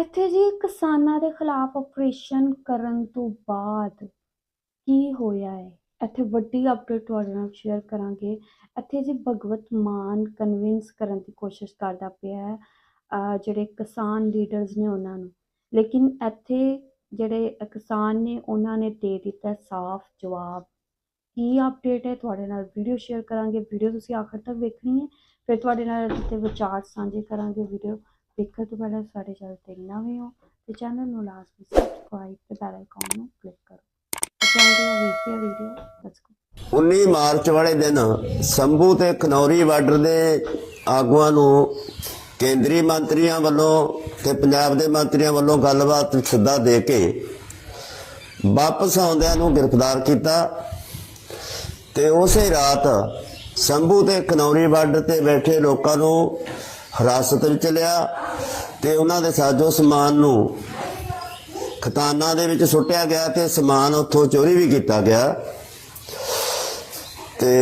ਇੱਥੇ ਜੀ ਕਿਸਾਨਾਂ ਦੇ ਖਿਲਾਫ ਆਪਰੇਸ਼ਨ ਕਰਨ ਤੋਂ ਬਾਅਦ ਕੀ ਹੋਇਆ ਹੈ? ਇੱਥੇ ਵੱਡੀ ਅਪਡੇਟ ਤੁਹਾਡੇ ਨਾਲ ਸ਼ੇਅਰ ਕਰਾਂਗੇ। ਇੱਥੇ ਜੀ ਭਗਵਤ ਮਾਨ ਕਨਵਿੰਸ ਕਰਨ ਦੀ ਕੋਸ਼ਿਸ਼ ਕਰਦਾ ਪਿਆ ਹੈ ਜਿਹੜੇ ਕਿਸਾਨ ਲੀਡਰਸ ਨੇ ਉਹਨਾਂ ਨੂੰ। ਲੇਕਿਨ ਇੱਥੇ ਜਿਹੜੇ ਕਿਸਾਨ ਨੇ, ਉਹਨਾਂ ਨੇ ਦੇ ਦਿੱਤਾ ਸਾਫ਼ ਜਵਾਬ। ਕੀ ਅਪਡੇਟ ਹੈ? ਤੁਹਾਡੇ ਨਾਲ ਵੀਡੀਓ ਸ਼ੇਅਰ ਕਰਾਂਗੇ। ਵੀਡੀਓ ਤੁਸੀਂ ਆਖਰ ਤੱਕ ਵੇਖਣੀ ਹੈ। ਫਿਰ ਤੁਹਾਡੇ ਨਾਲ ਤੇ ਵਿਚਾਰ ਸਾਂਝੇ ਕਰਾਂਗੇ ਵੀਡੀਓ ਦੇਖਣ ਤੋਂ ਸਾਡੇ ਚੈਨਲ ਤੇ ਨਵੇਂ ਹੋ ਤੇ ਚੈਨਲ ਨੂੰ ਲਾਜ਼ਮੀ ਸਬਸਕ੍ਰਾਈਬ ਤੇ ਬੈਲ ਆਈਕਨ ਨੂੰ ਕਲਿੱਕ ਕਰੋ। ਚਲਦੇ ਹਾਂ ਵੇਖਦੇ ਵੀਡੀਓ ਲੈਟਸ ਗੋ 19 ਮਾਰਚ ਵਾਲੇ ਦਿਨ ਸੰਭੂ ਤੇ ਖਨੌਰੀ ਬਾਰਡਰ ਦੇ ਆਗੂਆਂ ਨੂੰ ਕੇਂਦਰੀ ਮੰਤਰੀਆਂ ਵੱਲੋਂ ਤੇ ਪੰਜਾਬ ਦੇ ਮੰਤਰੀਆਂ ਵੱਲੋਂ ਗੱਲਬਾਤ ਸੱਦਾ ਦੇ ਕੇ ਵਾਪਸ ਆਉਂਦਿਆਂ ਨੂੰ ਗ੍ਰਿਫਤਾਰ ਕੀਤਾ ਤੇ ਉਸੇ ਰਾਤ ਸੰਭੂ ਤੇ ਖਨੌਰੀ ਬਾਰਡਰ ਤੇ ਬੈਠੇ ਲੋਕਾਂ ਨੂੰ ਹਿਰਾਸਤ ਵਿੱਚ ਲਿਆ ਤੇ ਉਹਨਾਂ ਦੇ ਸਾਜੋ ਸਮਾਨ ਨੂੰ ਖਤਾਨਾਂ ਦੇ ਵਿੱਚ ਸੁੱਟਿਆ ਗਿਆ ਤੇ ਸਮਾਨ ਉੱਥੋਂ ਚੋਰੀ ਵੀ ਕੀਤਾ ਗਿਆ। ਤੇ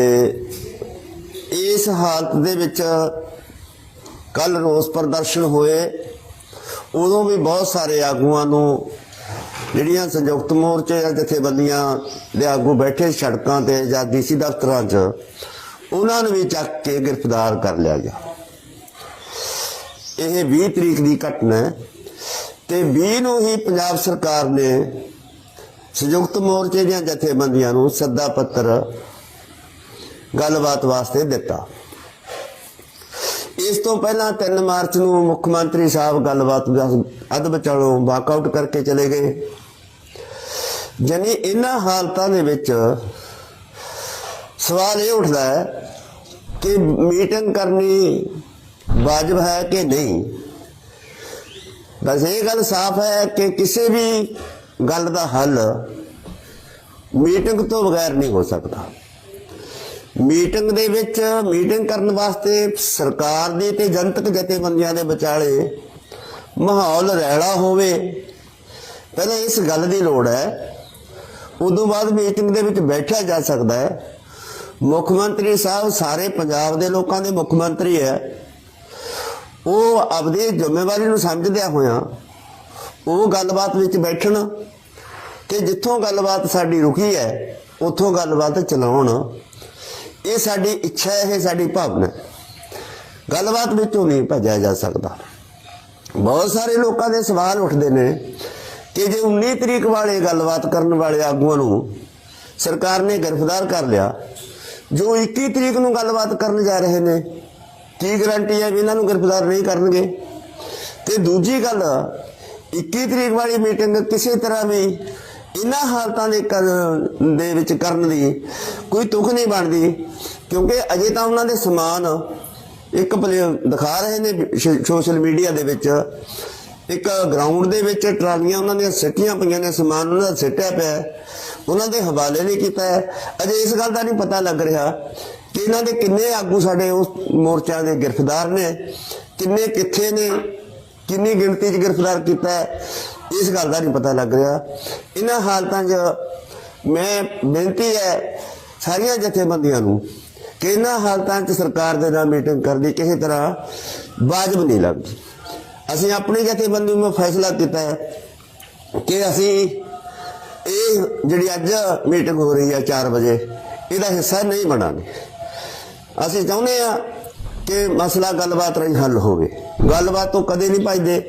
ਇਸ ਹਾਲਤ ਦੇ ਵਿੱਚ ਕੱਲ ਰੋਸ ਪ੍ਰਦਰਸ਼ਨ ਹੋਏ। ਉਦੋਂ ਵੀ ਬਹੁਤ ਸਾਰੇ ਆਗੂਆਂ ਨੂੰ ਜਿਹੜੀਆਂ ਸੰਯੁਕਤ ਮੋਰਚੇ ਜਾਂ ਜਥੇਬੰਦੀਆਂ ਦੇ ਆਗੂ ਬੈਠੇ ਸੜਕਾਂ ਤੇ ਜਾਂ ਡੀਸੀ ਦਫ਼ਤਰਾਂ 'ਚ, ਉਹਨਾਂ ਨੂੰ ਵੀ ਚੱਕ ਕੇ ਗ੍ਰਿਫਤਾਰ ਕਰ ਲਿਆ ਗਿਆ। ਇਹ 20 ਤਰੀਕ ਦੀ ਘਟਨਾ ਹੈ ਤੇ 20 ਨੂੰ ਹੀ ਪੰਜਾਬ ਸਰਕਾਰ ਨੇ ਸੰਯੁਕਤ ਮੋਰਚੇ ਦੀਆਂ ਜਥੇਬੰਦੀਆਂ ਨੂੰ ਸੱਦਾ ਪੱਤਰ ਗੱਲਬਾਤ ਵਾਸਤੇ ਦਿੱਤਾ। ਇਸ ਤੋਂ ਪਹਿਲਾਂ 3 ਮਾਰਚ ਨੂੰ ਮੁੱਖ ਮੰਤਰੀ ਸਾਹਿਬ ਗੱਲਬਾਤ ਦਾ ਅੱਧ ਵਿਚਾਲੋਂ ਵਾਕਆਊਟ ਕਰਕੇ ਚਲੇ ਗਏ। ਜਾਨੀ ਇਹਨਾਂ ਹਾਲਤਾਂ ਦੇ ਵਿੱਚ ਸਵਾਲ ਇਹ ਉੱਠਦਾ ਹੈ ਕਿ ਮੀਟਿੰਗ ਕਰਨੀ ਵਾਜਬ ਹੈ ਕਿ ਨਹੀਂ? ਬਸ ਇਹ ਗੱਲ ਸਾਫ਼ ਹੈ ਕਿ ਕਿਸੇ ਵੀ ਗੱਲ ਦਾ ਹੱਲ ਮੀਟਿੰਗ ਤੋਂ ਬਗੈਰ ਨਹੀਂ ਹੋ ਸਕਦਾ। ਮੀਟਿੰਗ ਦੇ ਵਿੱਚ ਮੀਟਿੰਗ ਕਰਨ ਵਾਸਤੇ ਸਰਕਾਰ ਦੀ ਤੇ ਜਨਤਕ ਜਥੇਬੰਦੀਆਂ ਦੇ ਵਿਚਾਲੇ ਮਾਹੌਲ ਰਹਿਣਾ ਹੋਵੇ, ਪਹਿਲਾਂ ਇਸ ਗੱਲ ਦੀ ਲੋੜ ਹੈ। ਉਦੋਂ ਬਾਅਦ ਮੀਟਿੰਗ ਦੇ ਵਿੱਚ ਬੈਠਿਆ ਜਾ ਸਕਦਾ ਹੈ। ਮੁੱਖ ਮੰਤਰੀ ਸਾਹਿਬ ਸਾਰੇ ਪੰਜਾਬ ਦੇ ਲੋਕਾਂ ਦੇ ਮੁੱਖ ਮੰਤਰੀ ਹੈ। ਉਹ ਆਪਣੀ ਜ਼ਿੰਮੇਵਾਰੀ ਨੂੰ ਸਮਝਦਿਆਂ ਹੋਇਆ ਉਹ ਗੱਲਬਾਤ ਵਿੱਚ ਬੈਠਣ ਤੇ ਜਿੱਥੋਂ ਗੱਲਬਾਤ ਸਾਡੀ ਰੁਕੀ ਹੈ, ਉੱਥੋਂ ਗੱਲਬਾਤ ਚਲਾਉਣ। ਇਹ ਸਾਡੀ ਇੱਛਾ ਹੈ, ਇਹ ਸਾਡੀ ਭਾਵਨਾ ਗੱਲਬਾਤ ਵਿੱਚੋਂ ਨਹੀਂ ਭੱਜਿਆ ਜਾ ਸਕਦਾ। ਬਹੁਤ ਸਾਰੇ ਲੋਕਾਂ ਦੇ ਸਵਾਲ ਉੱਠਦੇ ਨੇ ਕਿ ਜੇ 19 ਤਰੀਕ ਵਾਲੇ ਗੱਲਬਾਤ ਕਰਨ ਵਾਲੇ ਆਗੂਆਂ ਨੂੰ ਸਰਕਾਰ ਨੇ ਗ੍ਰਿਫਤਾਰ ਕਰ ਲਿਆ, ਜੋ 21 ਤਰੀਕ ਨੂੰ ਗੱਲਬਾਤ ਕਰਨ ਜਾ ਰਹੇ ਨੇ ਕੀ ਗਾਰੰਟੀ ਹੈ ਵੀ ਇਹਨਾਂ ਨੂੰ ਗ੍ਰਿਫਤਾਰ ਨਹੀਂ ਕਰਨਗੇ? ਤੇ ਦੂਜੀ ਗੱਲ 21 ਤਰੀਕ ਵਾਲੀ ਮੀਟਿੰਗ ਕਿਸੇ ਤਰ੍ਹਾਂ ਵੀ ਇਹਨਾਂ ਹਾਲਤਾਂ ਦੇ ਦੇ ਵਿੱਚ ਕਰਨ ਦੀ ਕੋਈ ਤੁਖ ਨਹੀਂ ਬਣਦੀ, ਕਿਉਂਕਿ ਅਜੇ ਤਾਂ ਉਹਨਾਂ ਦੇ ਸਮਾਨ ਇੱਕ ਪਲੇ- ਦਿਖਾ ਰਹੇ ਨੇ ਸੋਸ਼ਲ ਮੀਡੀਆ ਦੇ ਵਿੱਚ। ਇੱਕ ਗਰਾਊਂਡ ਦੇ ਵਿੱਚ ਟਰਾਲੀਆਂ ਉਹਨਾਂ ਦੀਆਂ ਸਿੱਟੀਆਂ ਪਈਆਂ ਨੇ, ਸਮਾਨ ਉਹਨਾਂ ਦਾ ਸਿੱਟਿਆ ਪਿਆ ਉਹਨਾਂ ਦੇ ਹਵਾਲੇ ਨਹੀਂ ਕੀਤਾ ਹੈ। ਅਜੇ ਇਸ ਗੱਲ ਦਾ ਨਹੀਂ ਪਤਾ ਲੱਗ ਰਿਹਾ ਕਿ ਇਹਨਾਂ ਦੇ ਕਿੰਨੇ ਆਗੂ ਸਾਡੇ ਉਸ ਮੋਰਚਾ ਦੇ ਗ੍ਰਿਫਤਾਰ ਨੇ, ਕਿੰਨੇ ਕਿੱਥੇ ਨੇ, ਕਿੰਨੀ ਗਿਣਤੀ 'ਚ ਗ੍ਰਿਫਤਾਰ ਕੀਤਾ ਹੈ, ਇਸ ਗੱਲ ਦਾ ਨਹੀਂ ਪਤਾ ਲੱਗ ਰਿਹਾ। ਇਹਨਾਂ ਹਾਲਤਾਂ 'ਚ ਮੈਂ ਬੇਨਤੀ ਹੈ ਸਾਰੀਆਂ ਜਥੇਬੰਦੀਆਂ ਨੂੰ ਕਿ ਇਹਨਾਂ ਹਾਲਤਾਂ 'ਚ ਸਰਕਾਰ ਦੇ ਨਾਲ ਮੀਟਿੰਗ ਕਰਨੀ ਕਿਸੇ ਤਰ੍ਹਾਂ ਵਾਜਬ ਨਹੀਂ ਲੱਗਦੀ। ਅਸੀਂ ਆਪਣੀ ਜਥੇਬੰਦੀ ਨੂੰ ਫੈਸਲਾ ਕੀਤਾ ਹੈ ਕਿ ਅਸੀਂ ਇਹ ਜਿਹੜੀ ਅੱਜ ਮੀਟਿੰਗ ਹੋ ਰਹੀ ਹੈ 4 ਵਜੇ, ਇਹਦਾ ਹਿੱਸਾ ਨਹੀਂ ਬਣਾਂਗੇ। ਅਸੀਂ ਚਾਹੁੰਦੇ ਆ ਕਿ ਮਸਲਾ ਗੱਲਬਾਤ ਰਾਹੀਂ ਹੱਲ ਹੋਵੇ। ਗੱਲਬਾਤ ਤੋਂ ਕਦੇ ਨਹੀਂ ਭਜਦੇ।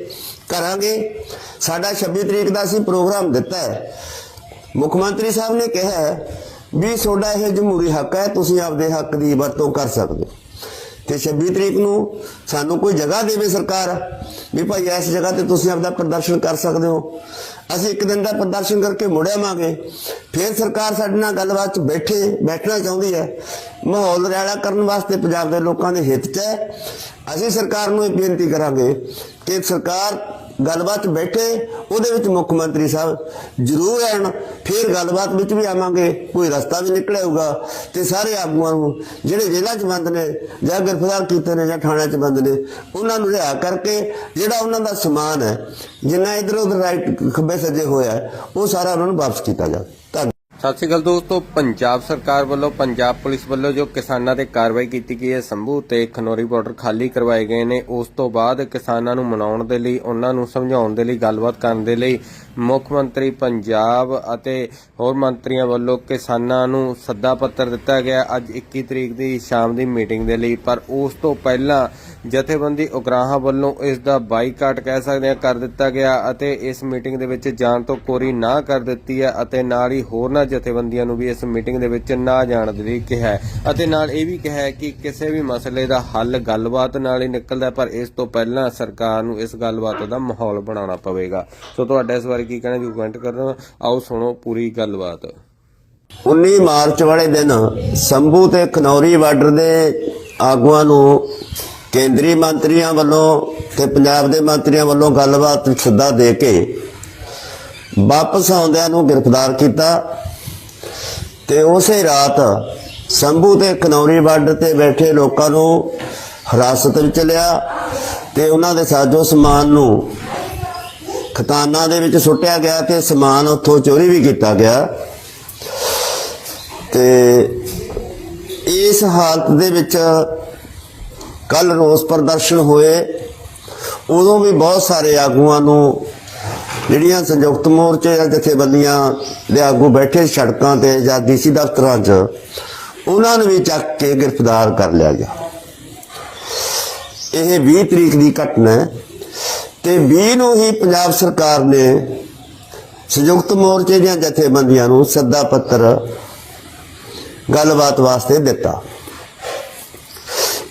ਕਰਾਂਗੇ। ਸਾਡਾ 26 ਤਰੀਕ ਦਾ ਅਸੀਂ ਪ੍ਰੋਗਰਾਮ ਦਿੱਤਾ ਹੈ। ਮੁੱਖ ਮੰਤਰੀ ਸਾਹਿਬ ਨੇ ਕਿਹਾ ਹੈ ਵੀ ਤੁਹਾਡਾ ਇਹ ਜਮਹੂਰੀ ਹੱਕ ਹੈ, ਤੁਸੀਂ ਆਪਦੇ ਹੱਕ ਦੀ ਵਰਤੋਂ ਕਰ ਸਕਦੇ ਹੋ। ਤੇ 26 ਤਰੀਕ ਨੂੰ ਸਾਨੂੰ ਕੋਈ ਜਗ੍ਹਾ ਦੇਵੇ ਸਰਕਾਰ ਵੀ ਭਾਈ ਇਸ ਜਗ੍ਹਾ ਤੇ ਤੁਸੀਂ ਆਪਦਾ ਪ੍ਰਦਰਸ਼ਨ ਕਰ ਸਕਦੇ ਹੋ। ਅਸੀਂ ਇੱਕ ਦਿਨ ਦਾ ਪ੍ਰਦਰਸ਼ਨ ਕਰਕੇ ਮੁੜਿਆਵਾਂਗੇ ਫਿਰ ਸਰਕਾਰ ਸਾਡੇ ਨਾਲ ਗੱਲਬਾਤ 'ਚ ਬੈਠੇ, ਬੈਠਣਾ ਚਾਹੁੰਦੀ ਹੈ। ਮਾਹੌਲ ਰਿਆਲਾ ਕਰਨ ਵਾਸਤੇ ਪੰਜਾਬ ਦੇ ਲੋਕਾਂ ਦੇ ਹਿੱਤ 'ਚ ਹੈ। ਅਸੀਂ ਸਰਕਾਰ ਨੂੰ ਇਹ ਬੇਨਤੀ ਕਰਾਂਗੇ ਕਿ ਸਰਕਾਰ ਗੱਲਬਾਤ 'ਚ ਬੈਠੇ, ਉਹਦੇ ਵਿੱਚ ਮੁੱਖ ਮੰਤਰੀ ਸਾਹਿਬ ਜ਼ਰੂਰ ਆਣ ਫਿਰ ਗੱਲਬਾਤ ਵਿੱਚ ਵੀ ਆਵਾਂਗੇ, ਕੋਈ ਰਸਤਾ ਵੀ ਨਿਕਲੇਗਾ ਤੇ ਸਾਰੇ ਆਗੂਆਂ ਨੂੰ, ਜਿਹੜੇ ਜੇਲ੍ਹਾਂ 'ਚ ਬੰਦ ਨੇ, ਜਾਂ ਗ੍ਰਿਫਤਾਰ ਕੀਤੇ ਨੇ, ਜਾਂ ਥਾਣਿਆਂ 'ਚ ਬੰਦ ਨੇ, ਉਹਨਾਂ ਨੂੰ ਰਿਹਾ ਕਰਕੇ, ਜਿਹੜਾ ਉਹਨਾਂ ਦਾ ਸਮਾਨ ਹੈ, ਜਿੰਨਾ ਇਧਰ ਉਧਰ ਰਾਈਟ ਖੱਬੇ ਸੱਜੇ ਹੋਇਆ ਉਹ ਸਾਰਾ ਉਹਨਾਂ ਨੂੰ ਵਾਪਸ ਕੀਤਾ ਜਾਵੇ। ਧੰਨਵਾਦ। ਸਤਿ ਸ਼੍ਰੀ ਅਕਾਲ ਦੋਸਤੋ, ਪੰਜਾਬ ਸਰਕਾਰ ਵੱਲੋਂ, ਪੰਜਾਬ ਪੁਲਿਸ ਵੱਲੋਂ ਜੋ ਕਿਸਾਨਾਂ ਤੇ ਕਾਰਵਾਈ ਕੀਤੀ ਗਈ ਹੈ, ਸੰਭੂ ਤੇ ਖਨੌਰੀ ਬਾਰਡਰ ਖਾਲੀ ਕਰਵਾਏ ਗਏ ਨੇ। ਉਸ ਤੋਂ ਬਾਅਦ ਕਿਸਾਨਾਂ ਨੂੰ ਮਨਾਉਣ ਦੇ ਲਈ, ਉਹਨਾਂ ਨੂੰ ਸਮਝਾਉਣ ਦੇ ਲਈ, ਗੱਲਬਾਤ ਕਰਨ ਦੇ ਲਈ ਮੁੱਖ ਮੰਤਰੀ ਪੰਜਾਬ ਅਤੇ ਹੋਰ ਮੰਤਰੀਆਂ ਵੱਲੋਂ ਕਿਸਾਨਾਂ ਨੂੰ ਸੱਦਾ ਪੱਤਰ ਦਿੱਤਾ ਗਿਆ। ਅੱਜ 21 ਤਰੀਕ ਦੀ ਸ਼ਾਮ ਦੀ ਮੀਟਿੰਗ ਦੇ ਲਈ, ਪਰ ਉਸ ਤੋਂ ਪਹਿਲਾਂ ਜਥੇਬੰਦੀ ਉਗਰਾਹਾਂ ਵੱਲੋਂ ਇਸ ਦਾ ਬਾਈਕਾਟ ਕਹਿ ਸਕਦੇ ਹਾਂ ਕਰ ਦਿੱਤਾ ਗਿਆ ਅਤੇ ਇਸ ਮੀਟਿੰਗ ਦੇ ਵਿੱਚ ਜਾਣ ਤੋਂ ਕੋਰੀ ਨਾ ਕਰ ਦਿੱਤੀ ਹੈ ਅਤੇ ਨਾਲ ਹੀ ਹੋਰਨਾਂ ਜਥੇਬੰਦੀਆਂ ਨੂੰ ਵੀ ਇਸ ਮੀਟਿੰਗ ਦੇ ਵਿੱਚ ਨਾ ਜਾਣ ਦੇ ਲਈ ਕਿਹਾ ਅਤੇ ਨਾਲ ਇਹ ਵੀ ਕਿਹਾ ਕਿ ਕਿਸੇ ਵੀ ਮਸਲੇ ਦਾ ਹੱਲ ਗੱਲਬਾਤ ਨਾਲ ਹੀ ਨਿਕਲਦਾ ਪਰ ਇਸ ਤੋਂ ਪਹਿਲਾਂ ਸਰਕਾਰ ਨੂੰ ਇਸ ਗੱਲਬਾਤ ਦਾ ਮਾਹੌਲ ਬਣਾਉਣਾ ਪਵੇਗਾ। ਸੋ ਤੁਹਾਡਾ ਇਸ ਬਾਰੇ ਕੀ ਕਹਿਣਾ ਜੀ ਕਮੈਂਟ ਕਰਨਾ ਆਓ ਸੁਣੋ ਪੂਰੀ ਗੱਲਬਾਤ। 19 ਮਾਰਚ ਵਾਲੇ ਦਿਨ ਸੰਭੂ ਤੇ ਖਨੌਰੀ ਬਾਰਡਰ ਦੇ ਆਗੂਆਂ ਨੂੰ ਕੇਂਦਰੀ ਮੰਤਰੀਆਂ ਵੱਲੋਂ ਤੇ ਪੰਜਾਬ ਦੇ ਮੰਤਰੀਆਂ ਵੱਲੋਂ ਗੱਲਬਾਤ ਸੱਦਾ ਦੇ ਕੇ ਵਾਪਸ ਆਉਂਦਿਆਂ ਨੂੰ ਗ੍ਰਿਫਤਾਰ ਕੀਤਾ। ਤੇ ਉਸੇ ਰਾਤ ਸੰਭੂ ਤੇ ਕਨੌਰੀ ਬਾਰਡਰ ਤੇ ਬੈਠੇ ਲੋਕਾਂ ਨੂੰ ਹਿਰਾਸਤ ਵਿੱਚ ਲਿਆ ਤੇ ਉਹਨਾਂ ਦੇ ਸਾਜੋ ਸਮਾਨ ਨੂੰ ਖਤਾਨਾ ਦੇ ਵਿੱਚ ਸੁੱਟਿਆ ਗਿਆ ਤੇ ਸਮਾਨ ਉੱਥੋਂ ਚੋਰੀ ਵੀ ਕੀਤਾ ਗਿਆ। ਤੇ ਇਸ ਹਾਲਤ ਦੇ ਵਿੱਚ ਕੱਲ ਰੋਸ ਪ੍ਰਦਰਸ਼ਨ ਹੋਏ। ਉਦੋਂ ਵੀ ਬਹੁਤ ਸਾਰੇ ਆਗੂਆਂ ਨੂੰ ਜਿਹੜੀਆਂ ਸੰਯੁਕਤ ਮੋਰਚੇ ਜਾਂ ਜਥੇਬੰਦੀਆਂ ਦੇ ਆਗੂ ਬੈਠੇ ਸੜਕਾਂ ਤੇ ਜਾਂ ਡੀਸੀ ਦਫ਼ਤਰਾਂ 'ਚ, ਉਹਨਾਂ ਨੂੰ ਵੀ ਚੱਕ ਕੇ ਗ੍ਰਿਫਤਾਰ ਕਰ ਲਿਆ ਗਿਆ। ਇਹ 20 ਤਰੀਕ ਦੀ ਘਟਨਾ ਹੈ ਤੇ 20 ਨੂੰ ਹੀ ਪੰਜਾਬ ਸਰਕਾਰ ਨੇ ਸੰਯੁਕਤ ਮੋਰਚੇ ਦੀਆਂ ਜਥੇਬੰਦੀਆਂ ਨੂੰ ਸੱਦਾ ਪੱਤਰ ਗੱਲਬਾਤ ਵਾਸਤੇ ਦਿੱਤਾ।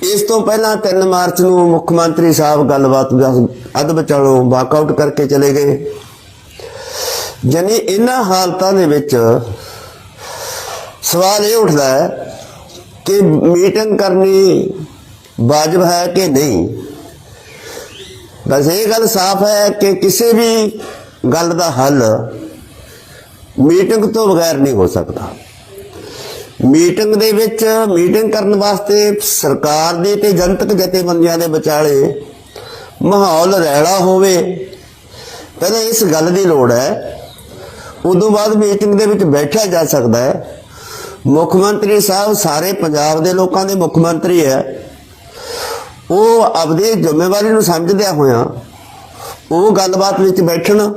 ਇਸ ਤੋਂ ਪਹਿਲਾਂ 3 ਮਾਰਚ ਨੂੰ ਮੁੱਖ ਮੰਤਰੀ ਸਾਹਿਬ ਗੱਲਬਾਤ ਦਾ ਅੱਧ ਵਿਚਾਲੋਂ ਵਾਕਆਊਟ ਕਰਕੇ ਚਲੇ ਗਏ। ਯਾਨੀ ਇਹਨਾਂ ਹਾਲਤਾਂ ਦੇ ਵਿੱਚ ਸਵਾਲ ਇਹ ਉੱਠਦਾ ਹੈ ਕਿ ਮੀਟਿੰਗ ਕਰਨੀ ਵਾਜਬ ਹੈ ਕਿ ਨਹੀਂ? ਬਸ ਇਹ ਗੱਲ ਸਾਫ਼ ਹੈ ਕਿ ਕਿਸੇ ਵੀ ਗੱਲ ਦਾ ਹੱਲ ਮੀਟਿੰਗ ਤੋਂ ਬਗੈਰ ਨਹੀਂ ਹੋ ਸਕਦਾ। ਮੀਟਿੰਗ ਦੇ ਵਿੱਚ ਮੀਟਿੰਗ ਕਰਨ ਵਾਸਤੇ ਸਰਕਾਰ ਦੇ ਤੇ ਜਨਤਕ ਜਥੇਬੰਦੀਆਂ ਦੇ ਵਿਚਾਲੇ ਮਾਹੌਲ ਰਹਿਣਾ ਹੋਵੇ, ਪਹਿਲਾਂ ਇਸ ਗੱਲ ਦੀ ਲੋੜ ਹੈ ਉਦੋਂ ਬਾਅਦ ਮੀਟਿੰਗ ਦੇ ਵਿੱਚ ਬੈਠਿਆ ਜਾ ਸਕਦਾ ਹੈ। ਮੁੱਖ ਮੰਤਰੀ ਸਾਹਿਬ ਸਾਰੇ ਪੰਜਾਬ ਦੇ ਲੋਕਾਂ ਦੇ ਮੁੱਖ ਮੰਤਰੀ ਹੈ। ਉਹ ਆਪਣੀ ਜ਼ਿੰਮੇਵਾਰੀ ਨੂੰ ਸਮਝਦਿਆਂ ਹੋਇਆਂ ਉਹ ਗੱਲਬਾਤ ਵਿੱਚ ਬੈਠਣ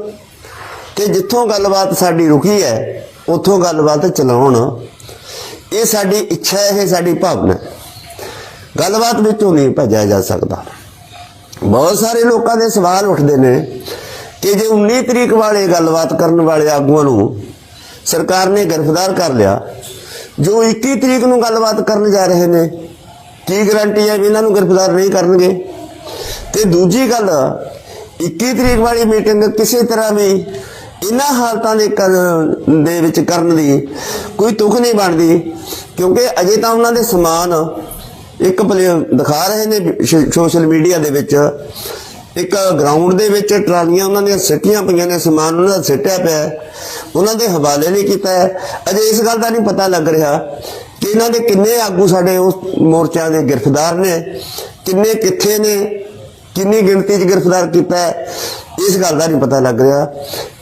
ਤੇ ਜਿੱਥੋਂ ਗੱਲਬਾਤ ਸਾਡੀ ਰੁਕੀ ਹੈ, ਉੱਥੋਂ ਗੱਲਬਾਤ ਚਲਾਉਣ। ਇਹ ਸਾਡੀ ਇੱਛਾ ਹੈ, ਇਹ ਸਾਡੀ ਭਾਵਨਾ ਹੈ। ਗੱਲਬਾਤ ਵਿੱਚੋਂ ਨਹੀਂ ਭੱਜਿਆ ਜਾ ਸਕਦਾ। ਬਹੁਤ ਸਾਰੇ ਲੋਕਾਂ ਦੇ ਸਵਾਲ ਉੱਠਦੇ ਨੇ ਕਿ ਜੇ 19 ਤਰੀਕ ਵਾਲੇ ਗੱਲਬਾਤ ਕਰਨ ਵਾਲੇ ਆਗੂਆਂ ਨੂੰ ਸਰਕਾਰ ਨੇ ਗ੍ਰਿਫਤਾਰ ਕਰ ਲਿਆ, ਜੋ 21 ਤਰੀਕ ਨੂੰ ਗੱਲਬਾਤ ਕਰਨ ਜਾ ਰਹੇ ਨੇ, ਕੀ ਗਰੰਟੀ ਹੈ ਵੀ ਇਹਨਾਂ ਨੂੰ ਗ੍ਰਿਫਤਾਰ ਨਹੀਂ ਕਰਨਗੇ? ਤੇ ਦੂਜੀ ਗੱਲ 21 ਤਰੀਕ ਵਾਲੀ ਮੀਟਿੰਗ ਕਿਸੇ ਤਰ੍ਹਾਂ ਵੀ ਇਹਨਾਂ ਹਾਲਤਾਂ ਦੇ ਦੇ ਵਿੱਚ ਕਰਨ ਦੀ ਕੋਈ ਤੁਕ ਨਹੀਂ ਬਣਦੀ, ਕਿਉਂਕਿ ਅਜੇ ਤਾਂ ਉਹਨਾਂ ਦੇ ਸਮਾਨ ਇੱਕ ਪਲੇ ਦਿਖਾ ਰਹੇ ਨੇ ਸੋਸ਼ਲ ਮੀਡੀਆ ਦੇ ਵਿੱਚ। ਇੱਕ ਗਰਾਊਂਡ ਦੇ ਵਿੱਚ ਟਰਾਲੀਆਂ, ਉਹਨਾਂ ਦੀਆਂ ਸਿੱਟੀਆਂ ਪਈਆਂ ਨੇ, ਸਮਾਨ ਉਹਨਾਂ ਦਾ ਸਿੱਟਿਆ ਪਿਆ ਉਹਨਾਂ ਦੇ ਹਵਾਲੇ ਨਹੀਂ ਕੀਤਾ ਹੈ। ਅਜੇ ਇਸ ਗੱਲ ਦਾ ਨਹੀਂ ਪਤਾ ਲੱਗ ਰਿਹਾ ਕਿ ਇਹਨਾਂ ਦੇ ਕਿੰਨੇ ਆਗੂ ਸਾਡੇ ਉਸ ਮੋਰਚਿਆਂ ਦੇ ਗ੍ਰਿਫਤਾਰ ਨੇ, ਕਿੰਨੇ ਕਿੱਥੇ ਨੇ, ਕਿੰਨੀ ਗਿਣਤੀ 'ਚ ਗ੍ਰਿਫਤਾਰ ਕੀਤਾ ਇਸ ਗੱਲ ਦਾ ਨਹੀਂ ਪਤਾ ਲੱਗ ਰਿਹਾ।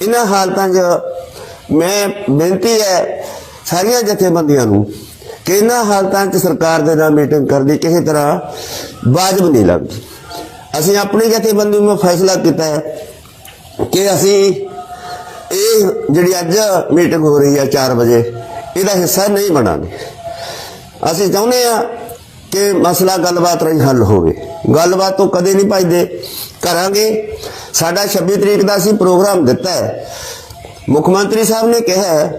ਇਹਨਾਂ ਹਾਲਤਾਂ 'ਚ ਮੈਂ ਬੇਨਤੀ ਹੈ ਸਾਰੀਆਂ ਜਥੇਬੰਦੀਆਂ ਨੂੰ ਕਿ ਇਹਨਾਂ ਹਾਲਤਾਂ 'ਚ ਸਰਕਾਰ ਦੇ ਨਾਲ ਮੀਟਿੰਗ ਕਰਨੀ ਕਿਸੇ ਤਰ੍ਹਾਂ ਵਾਜਬ ਨਹੀਂ ਲੱਗਦੀ। ਅਸੀਂ ਆਪਣੀ ਜਥੇਬੰਦੀ ਨੂੰ ਫੈਸਲਾ ਕੀਤਾ ਹੈ ਕਿ ਅਸੀਂ ਇਹ ਜਿਹੜੀ ਅੱਜ ਮੀਟਿੰਗ ਹੋ ਰਹੀ ਹੈ 4 ਵਜੇ, ਇਹਦਾ ਹਿੱਸਾ ਨਹੀਂ ਬਣਾਂਗੇ। ਅਸੀਂ ਚਾਹੁੰਦੇ ਆ ਕਿ ਮਸਲਾ ਗੱਲਬਾਤ ਰਾਹੀਂ ਹੱਲ ਹੋਵੇ। ਗੱਲਬਾਤ ਤੋਂ ਕਦੇ ਨਹੀਂ ਭਜਦੇ। ਕਰਾਂਗੇ। ਸਾਡਾ 26 ਤਰੀਕ ਦਾ ਅਸੀਂ ਪ੍ਰੋਗਰਾਮ ਦਿੱਤਾ ਹੈ। ਮੁੱਖ ਮੰਤਰੀ ਸਾਹਿਬ ਨੇ ਕਿਹਾ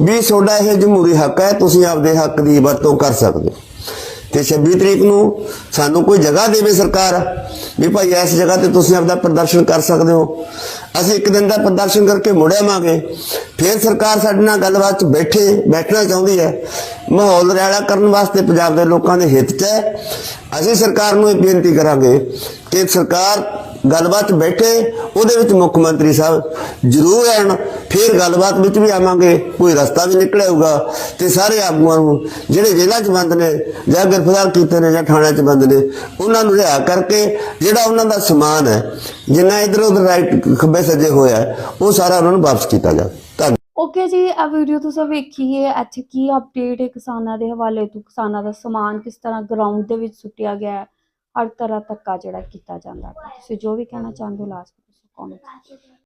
ਵੀ ਤੁਹਾਡਾ ਇਹ ਜਮਹੂਰੀ ਹੱਕ ਹੈ, ਤੁਸੀਂ ਆਪਦੇ ਹੱਕ ਦੀ ਵਰਤੋਂ ਕਰ ਸਕਦੇ ਹੋ। ਤੇ 26 ਤਰੀਕ ਨੂੰ ਸਾਨੂੰ ਕੋਈ ਜਗ੍ਹਾ ਦੇਵੇ ਸਰਕਾਰ ਵੀ ਭਾਈ ਇਸ ਜਗ੍ਹਾ ਤੇ ਤੁਸੀਂ ਆਪਦਾ ਪ੍ਰਦਰਸ਼ਨ ਕਰ ਸਕਦੇ ਹੋ। ਅਸੀਂ ਇੱਕ ਦਿਨ ਦਾ ਪ੍ਰਦਰਸ਼ਨ ਕਰਕੇ ਮੁੜ ਆਵਾਂਗੇ। ਫਿਰ ਸਰਕਾਰ ਸਾਡੇ ਨਾਲ ਗੱਲਬਾਤ 'ਚ ਬੈਠੇ, ਬੈਠਣਾ ਚਾਹੁੰਦੀ ਹੈ। ਮਾਹੌਲ ਰੈਲਾ ਕਰਨ ਵਾਸਤੇ ਪੰਜਾਬ ਦੇ ਲੋਕਾਂ ਦੇ ਹਿੱਤ 'ਚ ਹੈ। ਅਸੀਂ ਸਰਕਾਰ ਨੂੰ ਇਹ ਬੇਨਤੀ ਕਰਾਂਗੇ ਕਿ ਸਰਕਾਰ ਗੱਲਬਾਤ ਬੈਠੇ, ਉਹਦੇ ਵਿੱਚ ਮੁੱਖ ਮੰਤਰੀ ਸਾਹਿਬ ਜ਼ਰੂਰ ਆਣ ਫਿਰ ਗੱਲਬਾਤ ਵਿੱਚ ਵੀ ਆਵਾਂਗੇ, ਕੋਈ ਰਸਤਾ ਵੀ ਨਿਕਲੇਗਾ ਤੇ ਸਾਰੇ ਆਗੂਆਂ ਨੂੰ, ਜਿਹੜੇ ਜੇਲ੍ਹਾਂ 'ਚ ਬੰਦ ਨੇ, ਜਾਂ ਗ੍ਰਿਫਤਾਰ ਕੀਤੇ ਨੇ, ਜਾਂ ਥਾਣਿਆਂ 'ਚ ਬੰਦ ਨੇ, ਉਹਨਾਂ ਨੂੰ ਰਿਹਾ ਕਰਕੇ, ਜਿਹੜਾ ਉਹਨਾਂ ਦਾ ਸਮਾਨ ਹੈ, ਜਿੰਨਾ ਇਧਰ ਉਧਰ ਰਾਈਟ ਖੱਬੇ ਸੱਜੇ ਹੋਇਆ ਉਹ ਸਾਰਾ ਉਹਨਾਂ ਨੂੰ ਵਾਪਸ ਕੀਤਾ ਜਾਵੇ। ਧੰਨਵਾਦ। ਓਕੇ ਜੀ ਆ ਵੀਡੀਓ ਤੁਸੀਂ ਵੇਖੀਏ ਇੱਥੇ ਕੀ ਅਪਡੇਟ ਹੈ ਕਿਸਾਨਾਂ ਦੇ ਹਵਾਲੇ ਤੋਂ, ਕਿਸਾਨਾਂ ਦਾ ਸਮਾਨ ਕਿਸ ਤਰ੍ਹਾਂ ਗਰਾਊਂਡ ਦੇ ਵਿੱਚ ਸੁੱਟਿਆ ਗਿਆ ਹੈ? ਹਰ ਤਰ੍ਹਾਂ ਧੱਕਾ ਜਿਹੜਾ ਕੀਤਾ ਜਾਂਦਾ। ਤੁਸੀਂ ਜੋ ਵੀ ਕਹਿਣਾ ਚਾਹੁੰਦੇ ਹੋ ਲਾਸਟ ਵਿੱਚ ਕੌਣ